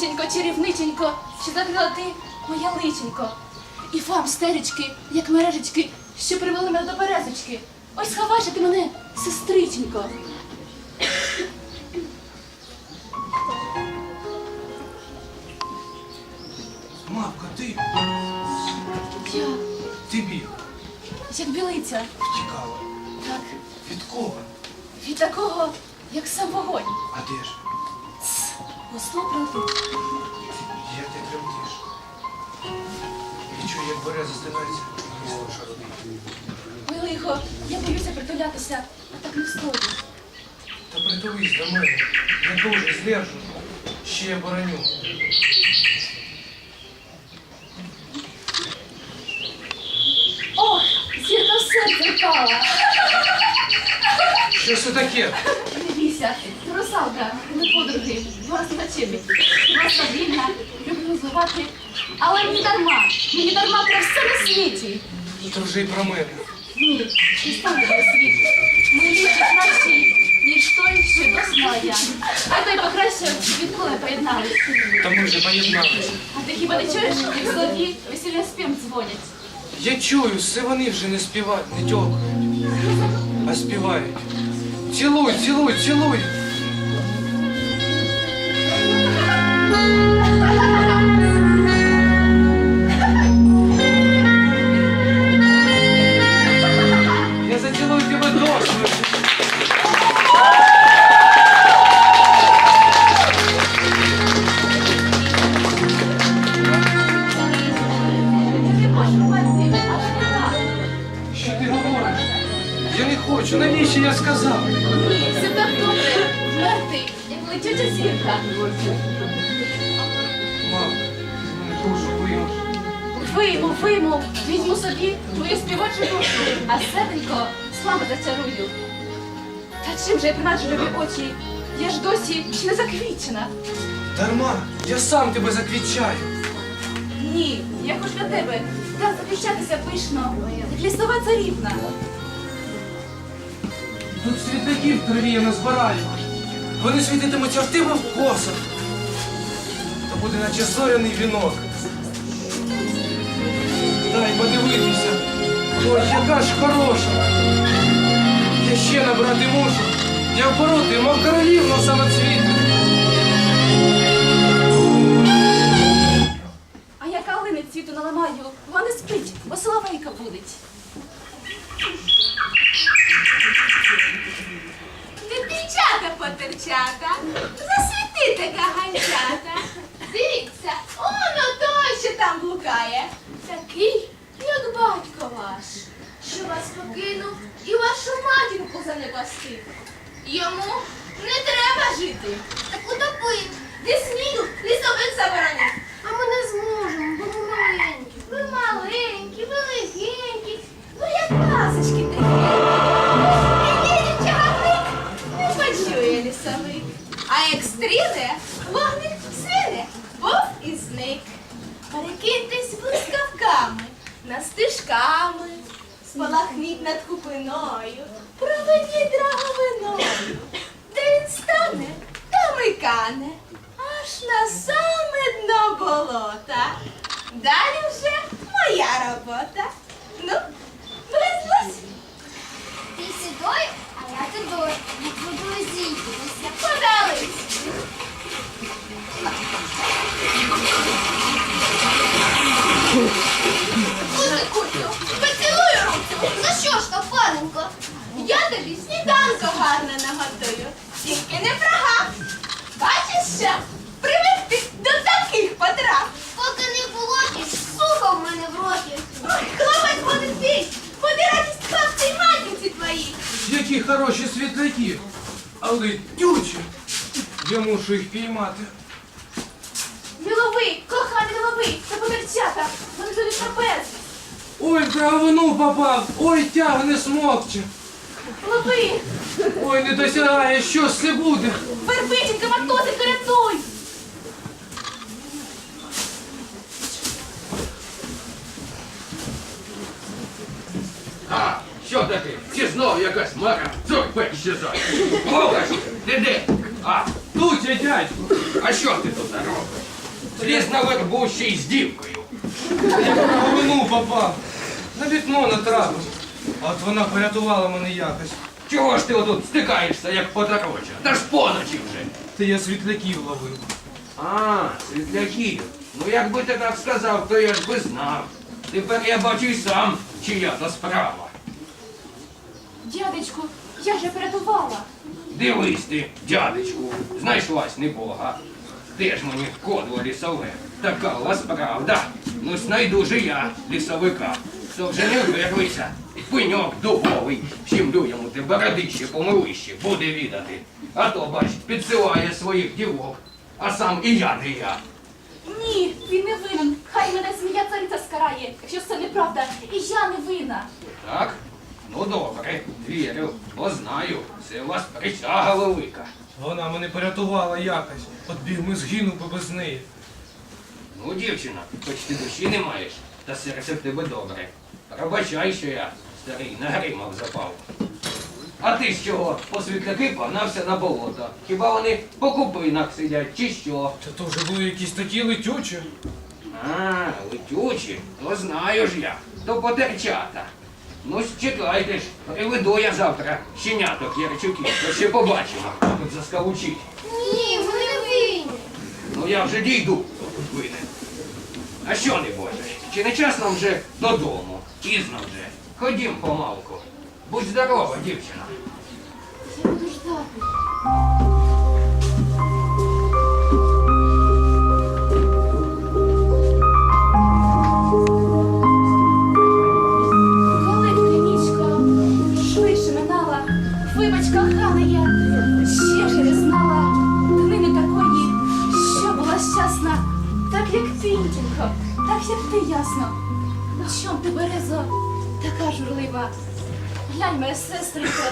чарівниченько, чарівниченько, що закрила ти моя личенько. І вам, стеречки, як мережечки, що привели мене до березочки. Ось сховай же ти мене, сестриченько. Мавка, ти, Я, ти біг, як білиця, втікала. так, Від кого? від такого, як сам вогонь. А де ж? Осло правди. Як ти тремтиш? Відчуй, як береза стинається. Ой, лихо, я боюся притулятися, а так не встою. Та притулись до мене. Я дуже здержу. Ще я бороню. Ох, зірка в серце впала. Що це таке? Не бійся, русалка, ми подруги, вас зачепить. Вас вільна, люблю зливати, але не дарма, мені дарма про все на світі. Й про мене. Ні, не стане на світ. Ми вічі кращі, ніж той, що мала я. А той покраще, відколи поєднались. Та ми вже поєдналися. А ти хіба не чуєш, як солов'ї весілля спів дзвонять? Я чую, все вони вже не співають, не тьокають, а співають. Цілуй, цілуй, цілуй. Я сказав? Ні, все так добре. Мертвий, як летюча зірка. Мам, душу виймеш. Вийму, вийму, візьму собі твою співочу душу, а серденько славу зачарую. Та чим же я принаджу любі очі? Я ж досі ще не заквічена. Дарма, я сам тебе заквічаю. Ні, я хочу для тебе так захищатися пишно, як лісова царівна. Тут світляків траві назбираю. Вони світитимуть артиво в косах. Та буде наче зоряний вінок. Дай подивитися. Ой, яка ж хороша. Я ще набрати можу. Я впороти, мов саме самоцвіту. Спалахніть над купиною, проведіть драговиною. Де він стане, там і кане, аж на саме дно болота. Далі вже моя робота. Ну, близлась. Ти сідою, а я тудою. Як буду зійдемося. Подались. Кутю, Я тобі сніданку гарно наготую. Тільки не прогав. Бачиш що? Привикти до таких потрав. Поки не полотиш, сухо в мене в роті. Ой, хлопець буде твій. Буде радість хлопці й матінці твоїй. Які хороші світляки. Але тючі. Я мушу їх піймати. Міловий, коханий міловий, це потерчата, вони тобі трапези. Ой, в травину попав. Ой, тягне смокче. Лови, Ой, не досягає, що ж це буде? вербиченька, матусенька, рятуй! А, що таке? Чи знов якась мара? Зорпе щезай. Олеш, ти де? А, Тут я дядьку. а що ти тут робиш? Зліз на вербу ще й з дівкою. Я в провину попав. На вікно натрапив. А от вона порятувала мене якось. Чого ж ти отут стикаєшся, як потороча? Та ж поночі вже. Та я світляків ловив. А, світляків. Ну якби ти так сказав, то я ж би знав. Тепер я бачу й сам, чия то справа. Дядечку, я же порятувала. Дивись ти, дядечку, знайшлась небога. Де ж мені кодло лісове? Така у вас правда. Ну знайду же я лісовика. То вже не вирвися. Пеньок дубовий, щемлю йому ти бородище помилище, буде відати. А то, бач, підсилає своїх дівок, а сам і я не я. Ні, він не винен. Хай мене змія цариця скарає, якщо це неправда. І я не винна. Так? Ну добре, вірю, бо знаю, це у вас присяга велика. Вона мене порятувала якось. От бігми згинув би без неї. Ну, дівчина, хоч ти душі не маєш, та серце в тебе добре. Пробачай, що я старий на гримав запав. А ти з чого? По світляки погнався на болото. Хіба вони по купинах сидять, чи що? Та то вже були якісь такі летючі. А, летючі, то знаю ж я, то потерчата. Ну чекайте ж, приведу я завтра щеняток ярчуків, то ще побачимо, хто тут заскавучить. Ні, не винні. Ну я вже дійду, хто тут винен. А що не боже? Чи не час нам вже додому? Пізно вже. Ходім помалку. Будь здорова, дівчина. Інтінко, так як ти ясно. На чом ти березо, така журлива? Глянь, моя сестринко,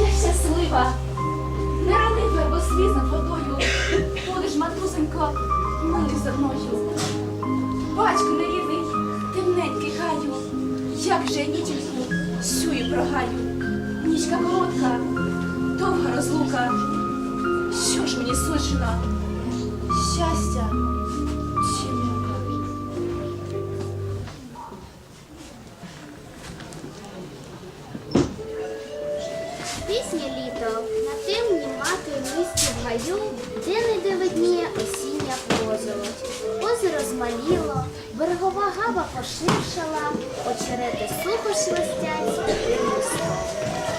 я щаслива. Не рони вербосліз над водою, будеш, матусенько, милий за мною. Батько нерідний, темненький гаю, як же я ніченьку сюю прогаю. Нічка коротка, довга розлука. Що ж мені сужено? Пісня літо на темній мати місті в гаю, де не дивидніє осіння позолоть. Озеро змаліло, берегова гава поширшала, очерети сухо шелестять, і.